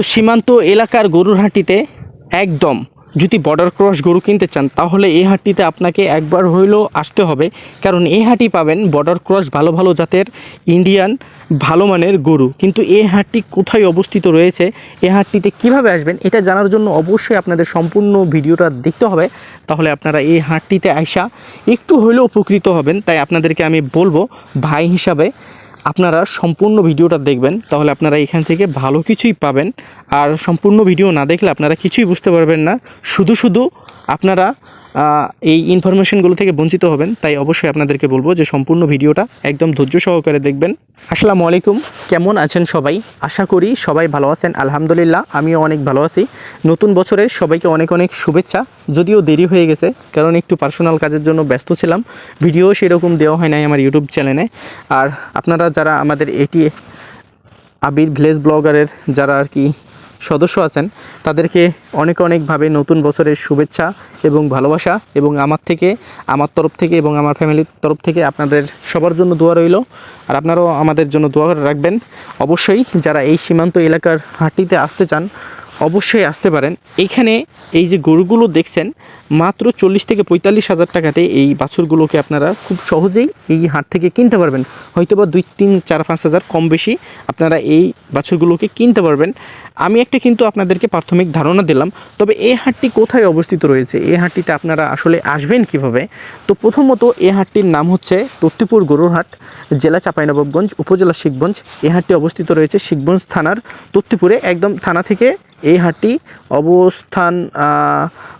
তো সীমান্ত এলাকার গরুর হাটিতে একদম যদি বর্ডার ক্রস গরু কিনতে চান, তাহলে এই হাটটিতে আপনাকে একবার হইলেও আসতে হবে। কারণ এই হাটটি পাবেন বর্ডার ক্রস ভালো ভালো জাতের ইন্ডিয়ান ভালো মানের গরু। কিন্তু এই হাটটি কোথায় অবস্থিত রয়েছে, এই হাটটিতে কীভাবে আসবেন, এটা জানার জন্য অবশ্যই আপনাদের সম্পূর্ণ ভিডিওটা দেখতে হবে। তাহলে আপনারা এই হাটটিতে আসা একটু হলেও উপকৃত হবেন। তাই আপনাদেরকে আমি বলব, ভাই হিসাবে আপনারা সম্পূর্ণ ভিডিওটা দেখবেন, তাহলে আপনারা এখান থেকে ভালো কিছুই পাবেন। আর সম্পূর্ণ ভিডিও না দেখলে আপনারা কিছুই বুঝতে পারবেন না। শুধু শুধু আপনারা এই ইনফরমেশনগুলো থেকে বঞ্চিত হবেন, তাই অবশ্যই আপনাদেরকে বলব যে সম্পূর্ণ ভিডিওটা একদম ধৈর্য সহকারে দেখবেন। আসসালামু আলাইকুম, কেমন আছেন সবাই? আশা করি সবাই ভালো আছেন, আলহামদুলিল্লাহ, আমিও অনেক ভালো আছি। নতুন বছরের সবাইকে অনেক অনেক শুভেচ্ছা, যদিও দেরি হয়ে গেছে, কারণ একটু পার্সোনাল কাজের জন্য ব্যস্ত ছিলাম। ভিডিও সেরকম দেওয়া হয় নাই আমার ইউটিউব চ্যানেলে আর আপনারা যারা আমাদের এটি আবির ভিলেজ ব্লগারের যারা আর কি সদস্য আছেন। তাদেরকে অনেক অনেকভাবে নতুন বছরের শুভেচ্ছা এবং ভালোবাসা এবং আমার থেকে, আমার তরফ থেকে এবং আমার ফ্যামিলির তরফ থেকে আপনাদের সবার জন্য দোয়া রইল। আর আপনারাও আমাদের জন্য দোয়া রাখবেন। অবশ্যই যারা এই সীমান্ত এলাকার হাঁটিতে আসতে চান অবশ্যই আসতে পারেন। এইখানে এই যে গরুগুলো দেখছেন, মাত্র চল্লিশ থেকে পঁয়তাল্লিশ হাজার টাকাতে এই বাছুরগুলোকে আপনারা খুব সহজেই এই হাট থেকে কিনতে পারবেন। হয়তো বা দুই, তিন, চার, পাঁচ হাজার কম বেশি আপনারা এই বাছুরগুলোকে কিনতে পারবেন। আমি একটা কিন্তু আপনাদেরকে প্রাথমিক ধারণা দিলাম, তবে এই হাটটি কোথায় অবস্থিত রয়েছে? এই হাটটিতে আপনারা আসলে আসবেন কীভাবে? তো প্রথমত এই হাটটির নাম হচ্ছে তত্তিপুর গরুর হাট, জেলা চাঁপাইনবাবগঞ্জ, উপজেলা শিখগঞ্জ। এই হাটটি অবস্থিত রয়েছে শিখগঞ্জ থানার তত্তিপুরে, একদম থানা থেকে এই হাটটি অবস্থান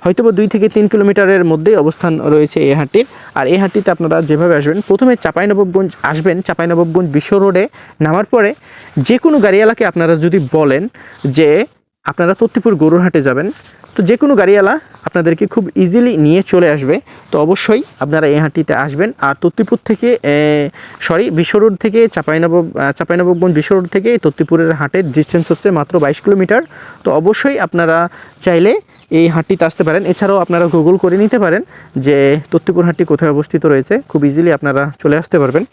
হয়তো বা দুই থেকে তিন কিলোমিটারের মধ্যেই অবস্থান রয়েছে এই হাটটির। আর এই হাটটিতে আপনারা যেভাবে আসবেন, প্রথমে চাঁপাইনবাবগঞ্জ আসবেন, চাঁপাইনবাবগঞ্জ বিশ্ব রোডে নামার পরে যে কোনো গাড়িওয়ালাকে আপনারা যদি বলেন যে আপনারা তত্তিপুর গরুর হাটে যাবেন তো যে কোনো গাড়িওয়ালা আপনাদেরকে খুব ইজিলি নিয়ে চলে আসবে। তো অবশ্যই আপনারা এই হাটটিতে আসবেন। আর তত্তিপুর থেকে সরি বিশ্ব রোড থেকে চাঁপাইনবাব আহ, চাঁপাইনবাবগঞ্জ বিশ্ব রোড থেকে তত্তিপুরের হাটের ডিস্টেন্স হচ্ছে মাত্র বাইশ কিলোমিটার। তো অবশ্যই আপনারা চাইলে এই হাটটিতে আসতে পারেন। এছাড়াও আপনারা গুগল করে নিতে পারেন যে তত্তিপুর হাটটি কোথায় অবস্থিত রয়েছে। খুব ইজিলি আপনারা চলে আসতে পারবেন।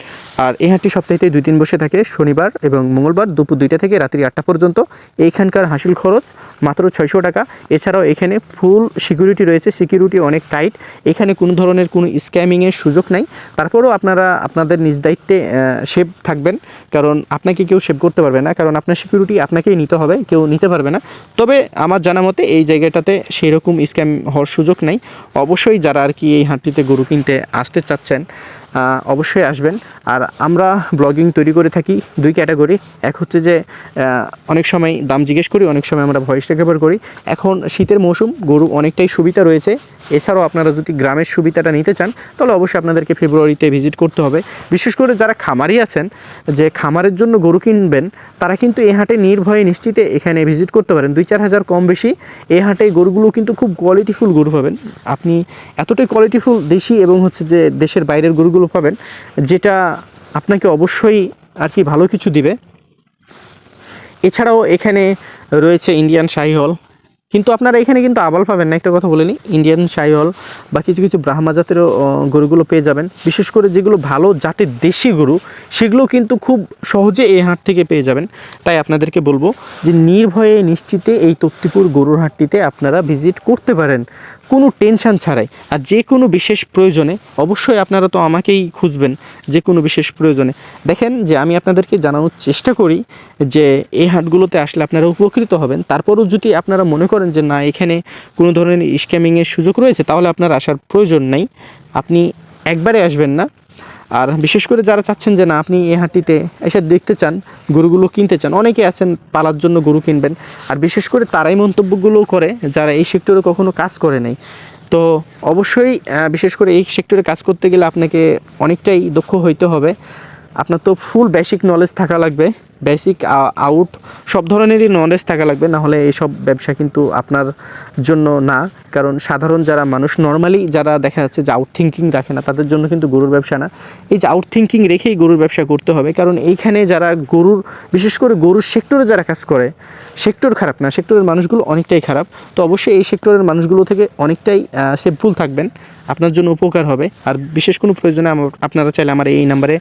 আর এই হাটটি সপ্তাহে দুই দিন বসে থাকে শনিবার এবং মঙ্গলবার দুপুর দুইটা থেকে রাত্রি আটটা পর্যন্ত। এইখানকার হাসিল খরচ মাত্র ছয়শো টাকা। এছাড়াও এখানে ফুল সিকিউরিটি রয়েছে। সিকিউরিটি অনেক টাইট এখানে কোনো ধরনের কোনো স্ক্যামিংয়ের সুযোগ নাই। তারপরেও আপনারা, আপনাদের নিজ দায়িত্বে সেভ থাকবেন। কারণ আপনাকে কেউ সেভ করতে পারবে না। কারণ আপনার সিকিউরিটি আপনাকেই নিতে হবে। কেউ নিতে পারবে না। তবে আমার জানা মতে এই জায়গাটাতে সেই রকম স্ক্যাম হওয়ার সুযোগ নেই। অবশ্যই যারা আর কি এই হাটটিতে গরু কিনতে আসতে চাচ্ছেন অবশ্যই আসবেন। আর আমরা ব্লগিং তৈরি করে থাকি দুই ক্যাটাগরি এক হচ্ছে যে অনেক সময় দাম জিজ্ঞেস করি, অনেক সময় আমরা ভয়েস রেকভার করি। এখন শীতের মৌসুম, গরু অনেকটাই সুবিধা রয়েছে। এছাড়াও আপনারা যদি গ্রামের সুবিধাটা নিতে চান, তাহলে অবশ্যই আপনাদেরকে ফেব্রুয়ারিতে ভিজিট করতে হবে। বিশেষ করে যারা খামারি আছেন, যে খামারের জন্য গরু কিনবেন, তারা কিন্তু এ হাটে নির্ভয়ে নিশ্চিতে এখানে ভিজিট করতে পারেন। দুই চার হাজার কম বেশি, এ হাটে গরুগুলো কিন্তু খুব কোয়ালিটিফুল গরু পাবেন। আপনি এতটাই কোয়ালিটিফুল দেশি এবং হচ্ছে যে দেশের বাইরের গরুগুলো পাবেন, যেটা আপনাকে অবশ্যই আর কি ভালো কিছু দিবে। এছাড়াও এখানে রয়েছে ইন্ডিয়ান শাহিহল কিন্তু আপনারা এখানে কিন্তু আবাল পাবেন না। একটা কথা বলিনি ইন্ডিয়ান শাহিহল বা কিছু কিছু ব্রাহ্মা জাতেরও গরুগুলো পেয়ে যাবেন। বিশেষ করে যেগুলো ভালো জাতের দেশি গরু, সেগুলো কিন্তু খুব সহজে এই হাট থেকে পেয়ে যাবেন। তাই আপনাদেরকে বলব যে নির্ভয়ে নিশ্চিতে এই তত্তিপুর গরুর হাটটিতে আপনারা ভিজিট করতে পারেন। কোনো টেনশান ছাড়াই আর যে কোনো বিশেষ প্রয়োজনে, অবশ্যই আপনারা তো আমাকেই খুঁজবেন যে কোনো বিশেষ প্রয়োজনে। দেখেন যে আমি আপনাদেরকে জানানোর চেষ্টা করি যে এই হাটগুলোতে আসলে আপনারা উপকৃত হবেন। তারপরও যদি আপনারা মনে করেন যে না, এখানে কোনো ধরনের স্ক্যামিংয়ের সুযোগ রয়েছে, তাহলে আপনার আসার প্রয়োজন নেই। আপনি একবারে আসবেন না। আর বিশেষ করে যারা চাচ্ছেন যে না, আপনি এই হাঁটিতে এসে দেখতে চান, গরুগুলো কিনতে চান, অনেকে আছেন পালার জন্য গরু কিনবেন। আর বিশেষ করে তারাই মন্তব্যগুলো করে, যারা এই সেক্টরে কখনো কাজ করে নাই। তো অবশ্যই বিশেষ করে এই সেক্টরে কাজ করতে গেলে আপনাকে অনেকটাই দক্ষ হইতে হবে। আপনার তো ফুল বেসিক নলেজ থাকা লাগবে। বেসিক আউট সব ধরনেরই নলেজ থাকা লাগবে, না হলে এইসব ব্যবসা কিন্তু আপনার জন্য না। কারণ সাধারণ যারা মানুষ নর্মালি যারা দেখা যাচ্ছে যে আউট থিঙ্কিং রাখে না, তাদের জন্য কিন্তু গরুর ব্যবসা না। এই যে আউট থিঙ্কিং রেখেই গরুর ব্যবসা করতে হবে, কারণ এইখানে যারা গরুর, বিশেষ করে গরুর সেক্টরে যারা কাজ করে সেক্টর খারাপ না সেক্টরের মানুষগুলো অনেকটাই খারাপ। তো অবশ্যই এই সেক্টরের মানুষগুলো থেকে অনেকটাই সেফফুল থাকবেন, আপনার জন্য উপকার হবে। আর বিশেষ কোনো প্রয়োজনে আপনারা চাইলে আমার এই নাম্বারে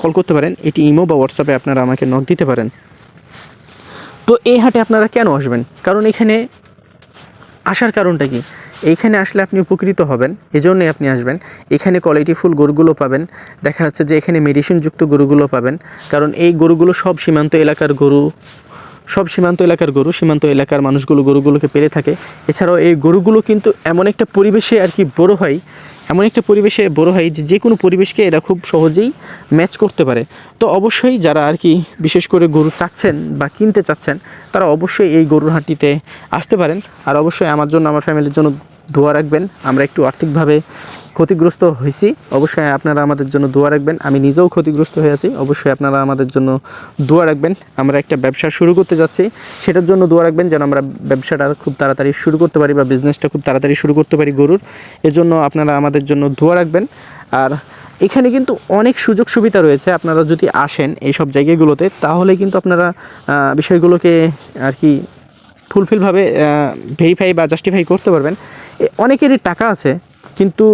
কল করতে পারেন। এটি ইমো বা হোয়াটসঅ্যাপে আপনারা আমাকে নক দিতে পারেন। তো এই হাটে আপনারা কেন আসবেন? কারণ এখানে আসার কারণটা কি? এইখানে আসলে আপনি উপকৃত হবেন এই জন্যই আপনি আসবেন। এখানে কোয়ালিটি ফুল গরুগুলো পাবেন। দেখা যাচ্ছে যে এখানে মেডিসিনযুক্ত গরুগুলো পাবেন। কারণ এই গরুগুলো সব সীমান্ত এলাকার গরু, সব সীমান্ত এলাকার গরু, সীমান্ত এলাকার মানুষগুলো গরুগুলোকে পেরে থাকে। এছাড়াও এই গরুগুলো কিন্তু এমন একটা পরিবেশে আর কি বড় হয় এমন একটা পরিবেশে বড় হয় যে যে কোনো পরিবেশকে এরা খুব সহজেই ম্যাচ করতে পারে। তো অবশ্যই যারা আর কি বিশেষ করে গরু চাচ্ছেন বা কিনতে চাচ্ছেন, তারা অবশ্যই এই গরুর হাঁটিতে আসতে পারেন। আর অবশ্যই আমার জন্য, আমার ফ্যামিলির জন্য দোয়া রাখবেন। আমরা একটু আর্থিকভাবে ক্ষতিগ্রস্ত হয়েছি। অবশ্যই আপনারা আমাদের জন্য দোয়া রাখবেন। আমি নিজেও ক্ষতিগ্রস্ত হয়ে আছি। অবশ্যই আপনারা আমাদের জন্য দোয়া রাখবেন। আমরা একটা ব্যবসা শুরু করতে যাচ্ছি। সেটার জন্য দোয়া রাখবেন যেন আমরা ব্যবসাটা খুব তাড়াতাড়ি শুরু করতে পারি বা বিজনেসটা খুব তাড়াতাড়ি শুরু করতে পারি গরুর। এজন্য আপনারা আমাদের জন্য দোয়া রাখবেন। আর এখানে কিন্তু অনেক সুযোগ সুবিধা রয়েছে। আপনারা যদি আসেন এই সব জায়গাগুলোতে, তাহলে কিন্তু আপনারা বিষয়গুলোকে আর কি ফুলফিলভাবে ভেরিফাই বা জাস্টিফাই করতে পারবেন। অনেকেরই টাকা আছে, কিন্তু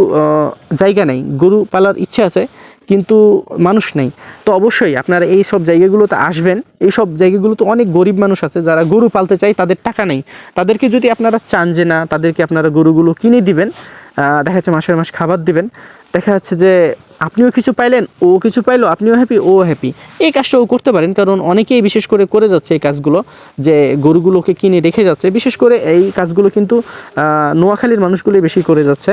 জায়গা নেই, গরু পালার ইচ্ছে আছে, কিন্তু মানুষ নেই। তো অবশ্যই আপনারা এই সব জায়গাগুলোতে আসবেন। এই সব জায়গাগুলোতে অনেক গরিব মানুষ আছে, যারা গরু পালতে চায়, তাদের টাকা নেই। তাদেরকে যদি আপনারা চান যে না, তাদেরকে আপনারা গরুগুলো কিনে দিবেন দেখা যাচ্ছে মাসের মাস খাবার দিবেন। দেখা যাচ্ছে যে আপনিও কিছু পাইলেন, ও কিছু পাইলো, আপনিও হ্যাপি ও হ্যাপি এই কাজটাও করতে পারেন, কারণ অনেকেই বিশেষ করে করে যাচ্ছে এই কাজগুলো, যে গরুগুলোকে কিনে রেখে যাচ্ছে। বিশেষ করে এই কাজগুলো কিন্তু নোয়াখালীর মানুষগুলোই বেশি করে যাচ্ছে।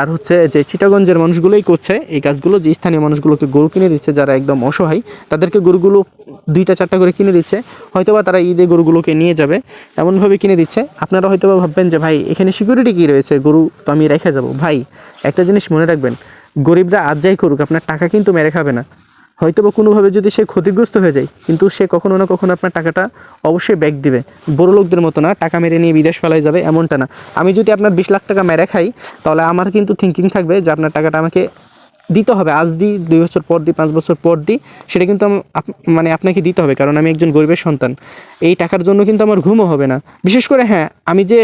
আর হচ্ছে যে চিটাগঞ্জের মানুষগুলোই করছে এই কাজগুলো, যে স্থানীয় মানুষগুলোকে গরু কিনে দিচ্ছে, যারা একদম অসহায়, তাদেরকে গরুগুলো দুইটা, চারটা করে কিনে দিচ্ছে। হয়তোবা তারা ঈদে গরুগুলোকে নিয়ে যাবে, এমনভাবে কিনে দিচ্ছে। আপনারা হয়তোবা ভাববেন যে, ভাই, এখানে সিকিউরিটি কী রয়েছে? গরু তো আমি রেখে যাব। ভাই, একটা জিনিস মনে রাখবেন গরিবরা আজ যাই করুক, আপনার টাকা কিন্তু মেরে খাবে না। হয়তো বা কোনোভাবে যদি সে ক্ষতিগ্রস্ত হয়ে যায়, কিন্তু সে কখনো না কখনো আপনার টাকাটা অবশ্যই ব্যাক দিবে। বড় লোকদের মতো না, টাকা মেরে নিয়ে বিদেশ ফেলাই যাবে, এমনটা না। আমি যদি আপনার বিশ লাখ টাকা মেরে খাই, তাহলে আমার কিন্তু থিঙ্কিং থাকবে যে আপনার টাকাটা আমাকে দিতে হবে। আজ দিই দুই বছর পর দিই পাঁচ বছর পর দিই সেটা কিন্তু মানে আপনাকে দিতে হবে। কারণ আমি একজন গরিবের সন্তান। এই টাকার জন্য কিন্তু আমার ঘুমও হবে না। বিশেষ করে হ্যাঁ আমি যে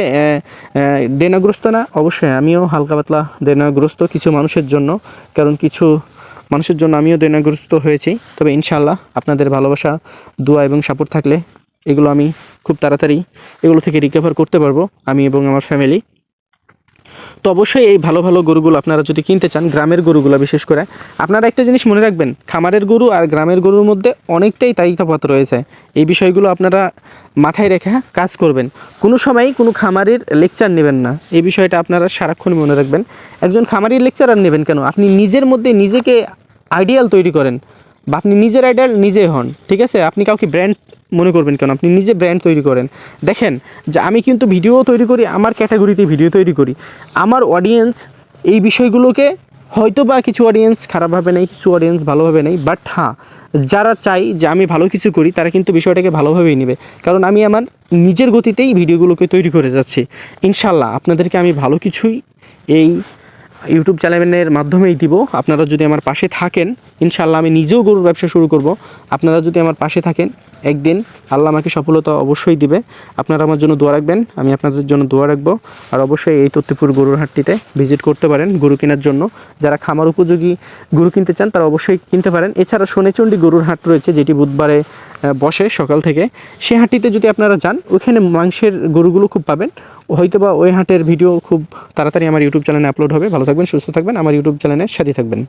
দেনাগ্রস্ত না, অবশ্যই আমিও হালকা পাতলা দেনাগ্রস্ত কিছু মানুষের জন্য। কারণ কিছু মানুষের জন্য আমিও দেনাগ্রস্ত হয়েছি। তবে ইনশাল্লাহ আপনাদের ভালোবাসা, দোয়া এবং সাপোর্ট থাকলে এগুলো আমি খুব তাড়াতাড়ি এগুলো থেকে রিকভার করতে পারব, আমি এবং আমার ফ্যামিলি তো অবশ্যই এই ভালো ভালো গরুগুলো আপনারা যদি কিনতে চান, গ্রামের গরুগুলো বিশেষ করে, আপনারা একটা জিনিস মনে রাখবেন, খামারের গরু আর গ্রামের গরুর মধ্যে অনেকটাই তাইতাপাত রয়েছে। এই বিষয়গুলো আপনারা মাথায় রেখে কাজ করবেন। কোনো সময় কোনো খামারের লেকচার নেবেন না। এই বিষয়টা আপনারা সারাক্ষণ মনে রাখবেন। একজন খামারির লেকচার আর নেবেন কেন? আপনি নিজের মধ্যে নিজেকে আইডিয়াল তৈরি করেন। বা আপনি নিজের আইডিয়াল নিজে হন, ঠিক আছে? আপনি কাউকে ব্র্যান্ড মনে করবেন কেন? আপনি নিজে ব্র্যান্ড তৈরি করেন। দেখেন যে আমি কিন্তু ভিডিও তৈরি করি, আমার ক্যাটাগরিতে ভিডিও তৈরি করি। আমার অডিয়েন্স এই বিষয়গুলোকে হয়তো বা কিছু অডিয়েন্স খারাপভাবে নেই, কিছু অডিয়েন্স ভালোভাবে নেই বাট হ্যাঁ যারা চাই যে আমি ভালো কিছু করি, তারা কিন্তু বিষয়টাকে ভালোভাবেই নেবে। কারণ আমি আমার নিজের গতিতেই ভিডিওগুলোকে তৈরি করে যাচ্ছি। ইনশাল্লাহ আপনাদেরকে আমি ভালো কিছুই এই ইউটিউব চ্যানেলের মাধ্যমেই দিব। আপনারা যদি আমার পাশে থাকেন ইনশাল্লাহ আমি নিজেও গরুর ব্যবসা শুরু করব। আপনারা যদি আমার পাশে থাকেন একদিন আল্লাহ আমাকে সফলতা অবশ্যই দিবে। আপনারা আমার জন্য দোয়া রাখবেন, আমি আপনাদের জন্য দোয়া রাখব। আর অবশ্যই এই তত্ত্বপুর গরুর হাটটিতে ভিজিট করতে পারেন গরু কেনার জন্য। যারা খামার উপযোগী গরু কিনতে চান, তারা অবশ্যই কিনতে পারেন। এছাড়া সোনেচণ্ডী গরুর হাট রয়েছে, যেটি বুধবারে বসে সকাল থেকে। সে হাটটিতে যদি আপনারা যান ওখানে মাংসের গরুগুলো খুব পাবেন। হয়তোবা ওই হাটের ভিডিও খুব তাড়াতাড়ি আমার ইউটিউব চ্যানেলে আপলোড হবে। ভালো থাকবেন, সুস্থ থাকবেন। আমার ইউটিউব চ্যানেলের সাথে থাকবেন।